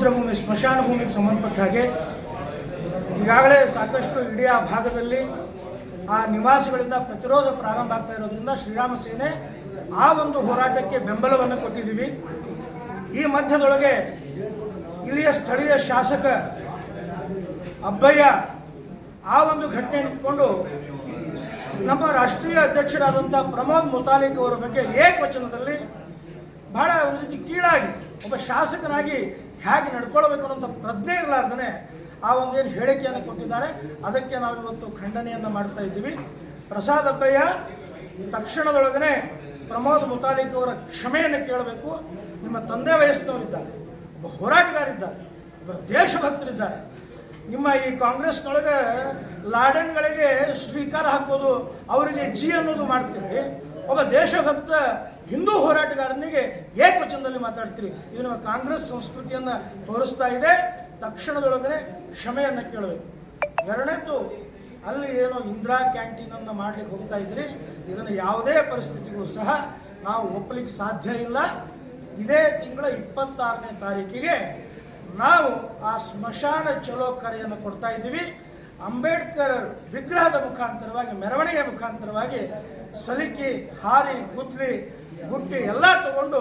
ಸಮುದ್ರ ಭೂಮಿ ಸ್ಮಶಾನ ಭೂಮಿಗೆ ಸಂಬಂಧಪಟ್ಟ ಹಾಗೆ ಈಗಾಗಲೇ ಸಾಕಷ್ಟು ಇಡೀ ಆ ಭಾಗದಲ್ಲಿ ಆ ನಿವಾಸಿಗಳಿಂದ ಪ್ರತಿರೋಧ ಪ್ರಾರಂಭ ಆಗ್ತಾ ಇರೋದ್ರಿಂದ ಶ್ರೀರಾಮ ಸೇನೆ ಆ ಒಂದು ಹೋರಾಟಕ್ಕೆ ಬೆಂಬಲವನ್ನು ಕೊಟ್ಟಿದ್ದೀವಿ. ಈ ಮಧ್ಯದೊಳಗೆ ಇಲ್ಲಿಯ ಸ್ಥಳೀಯ ಶಾಸಕ ಅಬ್ಬಯ್ಯ ಆ ಒಂದು ಘಟನೆ ಇಟ್ಕೊಂಡು ನಮ್ಮ ರಾಷ್ಟ್ರೀಯ ಅಧ್ಯಕ್ಷರಾದಂಥ ಪ್ರಮೋದ್ ಮುತಾಲಿಕ್ ಅವರ ಬಗ್ಗೆ ಏಕವಚನದಲ್ಲಿ ಬಹಳ ಒಂದು ರೀತಿ ಕೀಳಾಗಿ ಒಬ್ಬ ಶಾಸಕನಾಗಿ ಹೇಗೆ ನಡ್ಕೊಳ್ಬೇಕು ಅನ್ನೋಂಥ ಪ್ರಜ್ಞೆ ಇರಲಾರ್ದನೆ ಆ ಒಂದು ಏನು ಹೇಳಿಕೆಯನ್ನು ಕೊಟ್ಟಿದ್ದಾರೆ. ಅದಕ್ಕೆ ನಾವು ಇವತ್ತು ಖಂಡನೆಯನ್ನು ಮಾಡ್ತಾ ಇದ್ದೀವಿ. ಪ್ರಸಾದ್ ಅಬ್ಬಯ್ಯ ತಕ್ಷಣದೊಳಗನೆ ಪ್ರಮೋದ್ ಮುತಾಲಿಕ್ ಅವರ ಕ್ಷಮೆಯನ್ನು ಕೇಳಬೇಕು. ನಿಮ್ಮ ತಂದೆ ವಯಸ್ಸಿನವರಿದ್ದಾರೆ, ಒಬ್ಬ ಹೋರಾಟಗಾರಿದ್ದಾರೆ ಒಬ್ಬ ದೇಶಭಕ್ತರಿದ್ದಾರೆ. ನಿಮ್ಮ ಈ ಕಾಂಗ್ರೆಸ್ನೊಳಗೆ ಲಾಡನ್ಗಳಿಗೆ ಸ್ವೀಕಾರ ಹಾಕೋದು, ಅವರಿಗೆ ಜಿ ಅನ್ನೋದು ಮಾಡ್ತೀರಿ. ಒಬ್ಬ ದೇಶಭಕ್ತ ಹಿಂದೂ ಹೋರಾಟಗಾರನಿಗೆ ಏಕವಚನದಲ್ಲಿ ಮಾತಾಡ್ತೀರಿ. ಇದು ನಮ್ಮ ಕಾಂಗ್ರೆಸ್ ಸಂಸ್ಕೃತಿಯನ್ನು ತೋರಿಸ್ತಾ ಇದೆ. ತಕ್ಷಣದೊಳಗನೆ ಕ್ಷಮೆಯನ್ನು ಕೇಳಬೇಕು. ಎರಡನೇದು, ಅಲ್ಲಿ ಏನೋ ಇಂದಿರಾ ಕ್ಯಾಂಟೀನನ್ನು ಮಾಡ್ಲಿಕ್ಕೆ ಹೋಗ್ತಾ ಇದ್ರಿ. ಇದನ್ನು ಯಾವುದೇ ಪರಿಸ್ಥಿತಿಗೂ ಸಹ ನಾವು ಒಪ್ಪಲಿಕ್ಕೆ ಸಾಧ್ಯ ಇಲ್ಲ. ಇದೇ ತಿಂಗಳ ಇಪ್ಪತ್ತಾರನೇ ತಾರೀಕಿಗೆ ನಾವು ಆ ಸ್ಮಶಾನ ಚಲೋ ಕರೆಯನ್ನು ಕೊಡ್ತಾ ಇದ್ದೀವಿ. ಅಂಬೇಡ್ಕರ್ ವಿಗ್ರಹದ ಮುಖಾಂತರವಾಗಿ ಮೆರವಣಿಗೆ ಮುಖಾಂತರವಾಗಿ ಸಲಿಕೆ ಹಾರಿ ಗುದ್ಲಿ ಗುಟ್ಟಿ ಎಲ್ಲ ತಗೊಂಡು